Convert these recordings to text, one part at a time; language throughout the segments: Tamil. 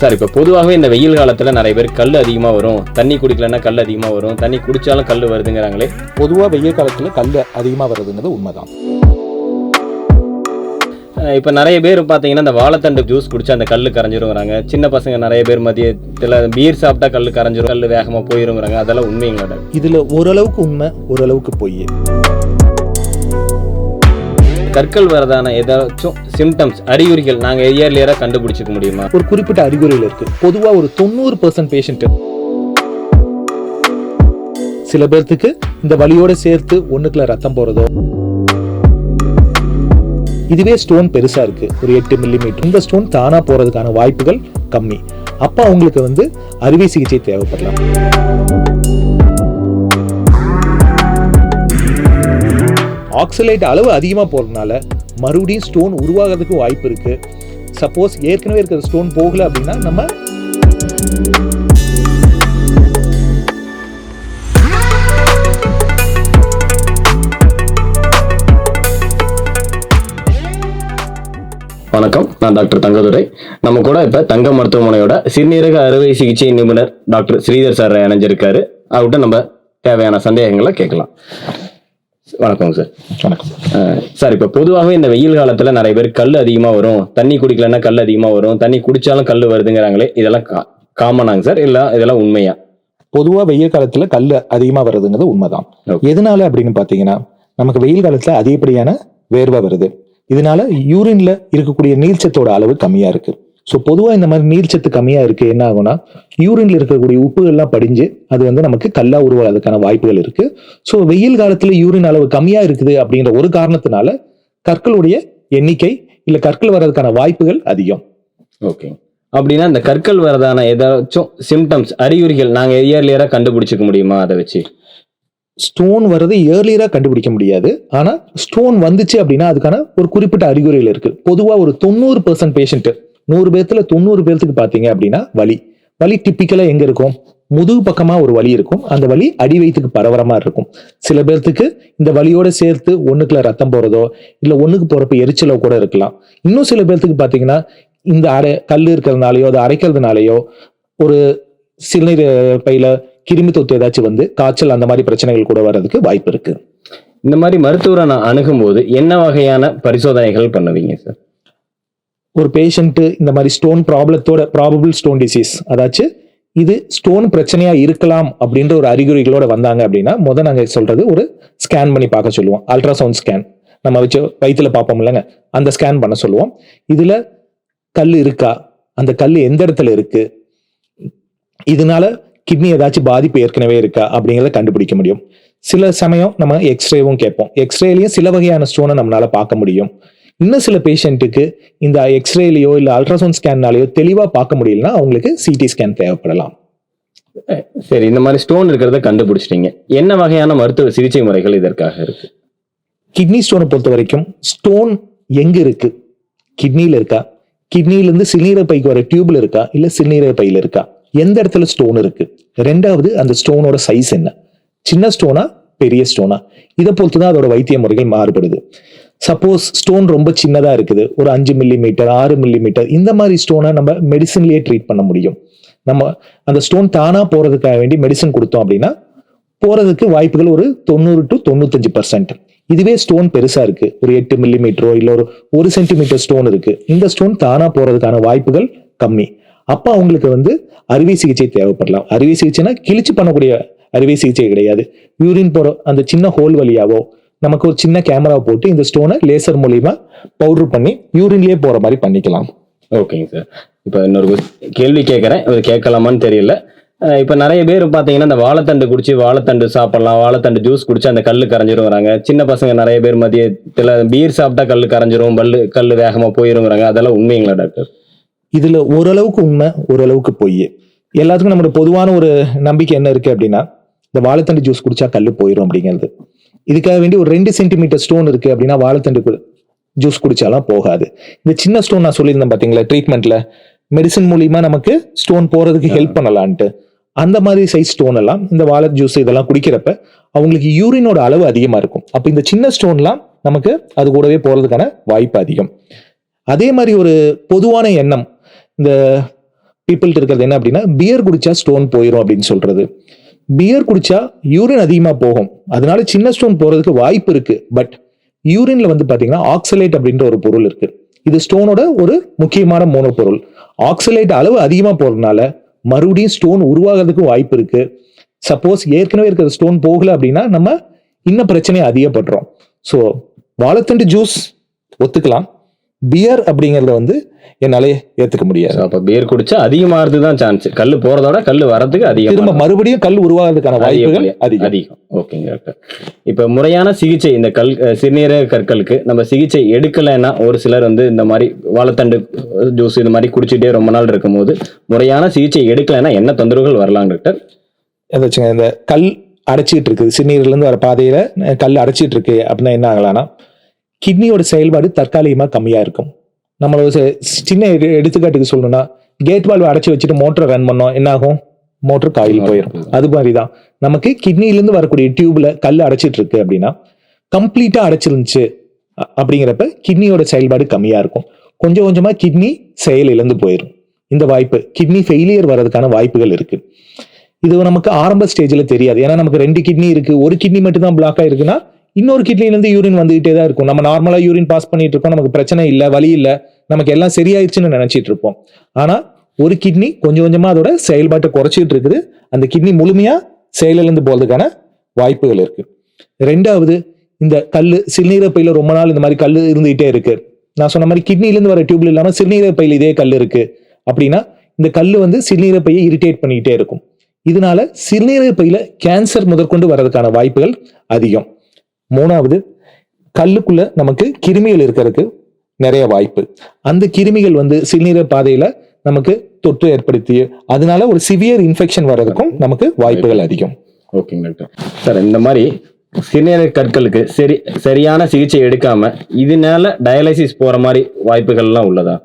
சார் இப்போ பொதுவாகவே இந்த வெயில் காலத்தில் நிறைய பேர் கல் அதிகமாக வரும். தண்ணி குடிக்கலன்னா கல் அதிகமாக வரும். தண்ணி குடிச்சாலும் கல் வருதுங்கிறாங்களே. பொதுவாக வெயில் காலத்தில் கல் அதிகமாக வர்றதுங்கிறது உண்மைதான். இப்போ நிறைய பேர் பார்த்தீங்கன்னா இந்த வாழைத்தண்டு ஜூஸ் குடிச்சா அந்த கல் கரைஞ்சிருங்கிறாங்க. சின்ன பசங்க நிறைய பேர் மதியத்தில் பீர் சாப்பிட்டா கல் கரைஞ்சிரும் கல் வேகமாக போயிருங்கிறாங்க. அதெல்லாம் உண்மைங்களா? இதில் ஓரளவுக்கு உண்மை ஓரளவுக்கு பொய். கற்கள் வரதான ஏதாச்சும் சிம்டம்ஸ் அறிகுறிகள் நாங்கள் இயர்லியராக கண்டுபிடிச்சிக்க முடியுமா? ஒரு குறிப்பிட்ட அறிகுறிகள் இருக்கு. பொதுவாக ஒரு தொண்ணூறு பர்சன்ட் பேஷண்ட்டு சில பேர்த்துக்கு இந்த வலியோட சேர்த்து ஒன்றுக்குள்ள ரத்தம் போகிறதோ இதுவே ஸ்டோன் பெருசாக இருக்குது ஒரு எட்டு மில்லிமீட்டர் இந்த ஸ்டோன் தானாக போகிறதுக்கான வாய்ப்புகள் கம்மி. அப்போ அவங்களுக்கு வந்து அறுவை சிகிச்சை தேவைப்படலாம். ஆக்சிலைட் அளவு அதிகமாக போகிறதுனால மறுபடியும் ஸ்டோன் உருவாகிறதுக்கு வாய்ப்பு இருக்குது சப்போஸ் ஏற்கனவே இருக்கிற ஸ்டோன் போகல அப்படின்னா நம்ம வணக்கம் நான் டாக்டர் தங்கதுரை. நம்ம கூட இப்போ தங்க மருத்துவமனையோட சிறுநீரக அறுவை சிகிச்சை நிபுணர் டாக்டர் ஸ்ரீதர் சார் இணைஞ்சிருக்காரு. அவர்கிட்ட நம்ம தேவையான சந்தேகங்களை கேட்கலாம். வணக்கம் சார். வணக்கம். சார் இப்போ பொதுவாகவே இந்த வெயில் காலத்தில் நிறைய பேர் கல் அதிகமாக வரும். தண்ணி குடிக்கலன்னா கல் அதிகமாக வரும். தண்ணி குடிச்சாலும் கல் வருதுங்கிறாங்களே இதெல்லாம் கா காமனாங்க சார்? இல்லை இதெல்லாம் உண்மையா? பொதுவா வெயில் காலத்துல கல் அதிகமா வர்றதுங்கிறது உண்மைதான். எதனால அப்படின்னு பாத்தீங்கன்னா நமக்கு வெயில் காலத்துல அதிகப்படியான வேர்வை வருது. இதனால யூரின்ல இருக்கக்கூடிய நீர்ச்சத்தோட அளவு கம்மியா இருக்கு. ஸோ பொதுவா இந்த மாதிரி நீர்ச்சத்து கம்மியா இருக்கு என்ன ஆகும்னா யூரின்ல இருக்கக்கூடிய உப்புகள்லாம் படிஞ்சு அது வந்து நமக்கு கல்லா உருவாகிறதுக்கான வாய்ப்புகள் இருக்கு. ஸோ வெயில் காலத்துல யூரின் அளவு கம்மியா இருக்குது அப்படின்ற ஒரு காரணத்தினால கற்களுடைய எண்ணிக்கை இல்ல கற்கள் வர்றதுக்கான வாய்ப்புகள் அதிகம். ஓகே அப்படின்னா இந்த கற்கள் வரதான ஏதாச்சும் சிம்டம்ஸ் அறிகுறிகள் நாங்கள் இயர்லியராக கண்டுபிடிச்சிக்க முடியுமா அதை வச்சு? ஸ்டோன் வர்றது ஏர்லியரா கண்டுபிடிக்க முடியாது. ஆனா ஸ்டோன் வந்துச்சு அப்படின்னா அதுக்கான ஒரு குறிப்பிட்ட அறிகுறிகள் இருக்கு. பொதுவா ஒரு தொண்ணூறு பர்சன்ட் பேஷண்ட் நூறு பேர்த்துல தொண்ணூறு பேர்த்துக்கு பார்த்தீங்க அப்படின்னா வலி. வலி டிப்பிக்கலா எங்க இருக்கும்? முதுகு பக்கமா ஒரு வலி இருக்கும். அந்த வலி அடி வயிற்றுக்கு பரவற மாதிரி இருக்கும். சில பேர்த்துக்கு இந்த வலியோட சேர்த்து ஒண்ணுக்குள்ள ரத்தம் போறதோ இல்ல ஒண்ணுக்கு போறப்ப எரிச்சலோ கூட இருக்கலாம். இன்னும் சில பேர்த்துக்கு பாத்தீங்கன்னா இந்த அரை கல் இருக்கிறதுனாலயோ அதை அரைக்கிறதுனாலயோ ஒரு சிறுநீர் பையில கிருமி தொத்து ஏதாச்சும் வந்து காய்ச்சல் அந்த மாதிரி பிரச்சனைகள் கூட வர்றதுக்கு வாய்ப்பு இருக்கு. இந்த மாதிரி மருத்துவரை நான் அணுகும் போது என்ன வகையான பரிசோதனைகள் பண்ணுவீங்க சார்? ஒரு பேஷண்ட்டு இந்த மாதிரி ஸ்டோன் ப்ராப்ளத்தோட ப்ராபபிள் ஸ்டோன் டிசீஸ் அதாச்சும் இது ஸ்டோன் பிரச்சனையாக இருக்கலாம் அப்படின்ற ஒரு அறிகுறிகளோட வந்தாங்க அப்படின்னா முதல் நாங்கள் சொல்கிறது ஒரு ஸ்கேன் பண்ணி பார்க்க சொல்லுவோம். அல்ட்ராசவுண்ட் ஸ்கேன் நம்ம வச்சு வயிற்றுல பார்ப்போம் இல்லைங்க. அந்த ஸ்கேன் பண்ண சொல்லுவோம். இதில் கல் இருக்கா? அந்த கல் எந்த இடத்துல இருக்கு? இதனால கிட்னி ஏதாச்சும் பாதிப்பு ஏற்கனவே இருக்கா? அப்படிங்கிறத கண்டுபிடிக்க முடியும். சில சமயம் நம்ம எக்ஸ்ரேவும் கேட்போம். எக்ஸ்ரேலையும் சில வகையான ஸ்டோனை நம்மளால பார்க்க முடியும். இன்னும் சில பேஷண்ட்டுக்கு இந்த எக்ஸ்ரேலையோ இல்லை அல்ட்ராசவுண்ட் ஸ்கேன்னாலேயோ தெளிவாக பார்க்க முடியலன்னா அவங்களுக்கு சிடி ஸ்கேன் தேவைப்படலாம். சரி இந்த மாதிரி ஸ்டோன் இருக்கிறத கண்டுபிடிச்சிட்டீங்க. என்ன வகையான மருத்துவ சிகிச்சை முறைகள் இதற்காக இருக்கு? கிட்னி ஸ்டோனை பொறுத்த வரைக்கும் ஸ்டோன் எங்க இருக்கு? கிட்னியில இருக்கா? கிட்னில இருந்து சிறுநீரக பைக்கு வர டியூப்ல இருக்கா? இல்ல சிறுநீரக பையில இருக்கா? எந்த இடத்துல ஸ்டோன் இருக்கு? ரெண்டாவது அந்த ஸ்டோனோட சைஸ் என்ன? சின்ன ஸ்டோனா பெரிய ஸ்டோனா இதை பொறுத்து தான் அதோட வைத்திய முறைகள் மாறுபடுது. சப்போஸ் ஸ்டோன் ரொம்ப சின்னதாக இருக்குது. ஒரு அஞ்சு மில்லிமீட்டர் ஆறு மில்லிமீட்டர் இந்த மாதிரி ஸ்டோனை நம்ம மெடிசன்லேயே ட்ரீட் பண்ண முடியும். நம்ம அந்த ஸ்டோன் தானாக போகிறதுக்காக வேண்டி மெடிசன் கொடுத்தோம் அப்படின்னா போகிறதுக்கு வாய்ப்புகள் ஒரு தொண்ணூறு டு தொண்ணூத்தஞ்சு பர்சன்ட் இதுவே ஸ்டோன் பெருசாக இருக்குது ஒரு எட்டு மில்லிமீட்டரோ இல்லை ஒரு ஒரு சென்டிமீட்டர் ஸ்டோன் இருக்குது இந்த ஸ்டோன் தானாக போகிறதுக்கான வாய்ப்புகள் கம்மி. அப்போ அவங்களுக்கு வந்து அறுவை சிகிச்சை தேவைப்படலாம். அறுவை சிகிச்சைனா கிழிச்சு பண்ணக்கூடிய அறுவை சிகிச்சை கிடையாது. யூரின் போகிற அந்த சின்ன ஹோல் வழியாவோ நமக்கு ஒரு சின்ன கேமரா போட்டு இந்த ஸ்டோனை லேசர் மூலியமா பவுடர் பண்ணி யூரின்லயே போற மாதிரி பண்ணிக்கலாம். ஓகேங்க சார் இப்போ இன்னொரு கேள்வி கேட்குறேன் இது கேட்கலாமான்னு தெரியல. இப்போ நிறைய பேர் பார்த்தீங்கன்னா இந்த வாழைத்தண்டு குடிச்சு வாழைத்தண்டு சாப்பிடலாம். வாழைத்தண்டு ஜூஸ் குடிச்சு அந்த கல் கரைஞ்சிருங்கிறாங்க சின்ன பசங்க நிறைய பேர் மதியத்தில் பீர் சாப்பிட்டா கல் கரைஞ்சிரும் பல்லு கல் வேகமாக போயிருங்கிறாங்க அதெல்லாம் உண்மைங்களா டாக்டர் இதுல ஓரளவுக்கு உண்மை ஓரளவுக்கு பொய். எல்லாத்துக்கும் நம்மளோட பொதுவான ஒரு நம்பிக்கை என்ன இருக்கு அப்படின்னா இந்த வாழைத்தண்டு ஜூஸ் குடிச்சா கல்லு போயிடும் அப்படிங்கிறது. இதுக்காக வேண்டி ஒரு ரெண்டு சென்டிமீட்டர் ஸ்டோன் இருக்கு அப்படின்னா வாழைத்தண்டு ஜூஸ் குடித்தாலாம் போகாது. இந்த சின்ன ஸ்டோன் நான் சொல்லியிருந்தேன் பார்த்தீங்களா ட்ரீட்மெண்ட்டில் மெடிசன் மூலியமா நமக்கு ஸ்டோன் போகிறதுக்கு ஹெல்ப் பண்ணலான்ட்டு. அந்த மாதிரி சைஸ் ஸ்டோன் எல்லாம் இந்த வாழை ஜூஸ் இதெல்லாம் குடிக்கிறப்ப அவங்களுக்கு யூரினோட அளவு அதிகமாக இருக்கும். அப்போ இந்த சின்ன ஸ்டோன்லாம் நமக்கு அது கூடவே போகிறதுக்கான வாய்ப்பு அதிகம். அதே மாதிரி ஒரு பொதுவான எண்ணம் இந்த பீப்புள்கிட்ட இருக்கிறது என்ன அப்படின்னா பியர் குடிச்சா ஸ்டோன் போயிடும் அப்படின்னு சொல்றது. பியர் குடிச்சா யூரின் அதிகமாக போகும். அதனால சின்ன ஸ்டோன் போறதுக்கு வாய்ப்பு இருக்கு. பட் யூரின்ல வந்து பாத்தீங்கன்னா ஆக்சலேட் அப்படின்ற ஒரு பொருள் இருக்கு. இது ஸ்டோனோட ஒரு முக்கியமான மூலப்பொருள் ஆக்சலேட் அளவு அதிகமாக போறதுனால மறுபடியும் ஸ்டோன் உருவாகிறதுக்கு வாய்ப்பு இருக்கு. சப்போஸ் ஏற்கனவே இருக்கிற ஸ்டோன் போகல அப்படின்னா நம்ம இன்னும் பிரச்சனையை அதிகப்படுறோம் ஸோ வாழைத்தண்டு ஜூஸ் ஒத்துக்கலாம். பியர் அப்படிங்கறத வந்து என்னாலே ஏத்துக்க முடியாது. அப்ப பியர் குடிச்சா அதிகமாகிறது தான் சான்ஸ் கல் போறதோட கல் வரதுக்கு திரும்ப அதிகம் மறுபடியும் கல் உருவாகிறதுக்கான வாய்ப்புகள் அதிகம். அதிகம். ஓகேங்க டாக்டர் இப்ப முறையான சிகிச்சை இந்த கல் சிறுநீரக கற்களுக்கு நம்ம சிகிச்சை எடுக்கலைன்னா ஒரு சிலர் வந்து இந்த மாதிரி வாழைத்தண்டு ஜூஸ் இது மாதிரி குடிச்சிட்டே ரொம்ப நாள் இருக்கும்போது முறையான சிகிச்சை எடுக்கலைன்னா என்ன தொந்தரவுகள் வரலாம் டாக்டர் இந்த கல் அடைச்சிட்டு இருக்குது. சிறுநீர்ல இருந்து வர பாதையில கல் அடைச்சிட்டு இருக்கு அப்படின்னா என்ன ஆகலாம்னா கிட்னியோட செயல்பாடு தற்காலிகமா கம்மியா இருக்கும். நம்மளோட சின்ன எடு- எடுத்துக்காட்டுக்கு சொல்லணும்னா கேட் வால்வ் அடைச்சி வச்சுட்டு மோட்டரை ரன் பண்ணோம் என்ன ஆகும்? மோட்டர் காயில் போயிடும் அது மாதிரி தான் நமக்கு கிட்னிலேருந்து வரக்கூடிய டியூப்ல கல் அடைச்சிட்டு இருக்கு அப்படின்னா கம்ப்ளீட்டா அடைச்சிருந்துச்சு அப்படிங்கிறப்ப கிட்னியோட செயல்பாடு கம்மியா இருக்கும். கொஞ்சம் கொஞ்சமா கிட்னி செயல் இழந்து போயிடும் இந்த வாய்ப்பு கிட்னி ஃபெயிலியர் வர்றதுக்கான வாய்ப்புகள் இருக்கு. இது நமக்கு ஆரம்ப ஸ்டேஜ்ல தெரியாது. ஏன்னா நமக்கு ரெண்டு கிட்னி இருக்கு. ஒரு கிட்னி மட்டும் தான் பிளாக் ஆயிருக்குன்னா இன்னொரு கிட்னிலேருந்து யூரின் வந்துகிட்டே தான் இருக்கும். நம்ம நார்மலாக யூரின் பாஸ் பண்ணிட்டு இருக்கோம். நமக்கு பிரச்சனை இல்லை வலி இல்லை. நமக்கு எல்லாம் சரியாயிடுச்சுன்னு நினைச்சிட்டு இருப்போம். ஆனால் ஒரு கிட்னி கொஞ்சம் கொஞ்சமாக அதோட செயல்பாட்டை குறைச்சிட்டு இருக்குது. அந்த கிட்னி முழுமையாக செயலிழந்து போகிறதுக்கான வாய்ப்புகள் இருக்கு. ரெண்டாவது இந்த கல் சிறுநீரக ரொம்ப நாள் இந்த மாதிரி கல் இருந்துகிட்டே இருக்கு. நான் சொன்ன மாதிரி கிட்னிலேருந்து வர டியூப்ல இல்லாமல் சிறுநீரப்பையில் இதே கல் இருக்கு. அப்படின்னா இந்த கல் வந்து சிறுநீரப்பையை இரிட்டேட் பண்ணிக்கிட்டே இருக்கும். இதனால சிறுநீரக கேன்சர் முதற்கொண்டு வர்றதுக்கான வாய்ப்புகள் அதிகம். மூணாவது கல்லுக்குள்ள நமக்கு கிருமிகள் இருக்கிறதுக்கு நிறைய வாய்ப்பு. அந்த கிருமிகள் வந்து சிறுநீரக பாதையில நமக்கு தொற்று ஏற்படுத்தி அதனால ஒரு சிவியர் இன்ஃபெக்ஷன் வர்றதுக்கும் நமக்கு வாய்ப்புகள் அதிகம். ஓகேங்க டாக்டர் சார் இந்த மாதிரி சிறுநீரக கற்களுக்கு சரி சரியான சிகிச்சை எடுக்காம இதனால டயாலிசிஸ் போற மாதிரி வாய்ப்புகள்லாம் உள்ளதா?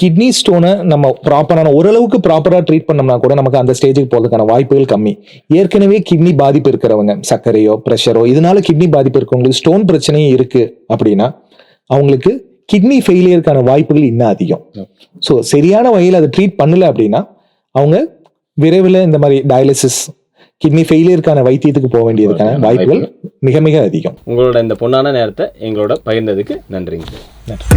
கிட்னி ஸ்டோனை நம்ம ப்ராப்பரான ஓரளவுக்கு ப்ராப்பரா ட்ரீட் பண்ணோம்னா கூட நமக்கு அந்த ஸ்டேஜுக்கு போறதுக்கான வாய்ப்புகள் கம்மி. ஏற்கனவே கிட்னி பாதிப்பு இருக்கிறவங்க சர்க்கரையோ ப்ரெஷரோ இதனால கிட்னி பாதிப்பு இருக்கவங்களுக்கு ஸ்டோன் பிரச்சனையும் இருக்கு அப்படின்னா அவங்களுக்கு கிட்னி ஃபெயிலியருக்கான வாய்ப்புகள் இன்னும் அதிகம். ஸோ சரியான வகையில் அதை ட்ரீட் பண்ணல அப்படின்னா அவங்க விரைவில் இந்த மாதிரி டயாலிசிஸ் கிட்னி ஃபெயிலியருக்கான வைத்தியத்துக்கு போக வேண்டியதுக்கான வாய்ப்புகள். மிக மிக அதிகம். உங்களோட இந்த பொன்னான நேரத்தை எங்களோட பகிர்ந்ததுக்கு நன்றிங்க. நன்றி.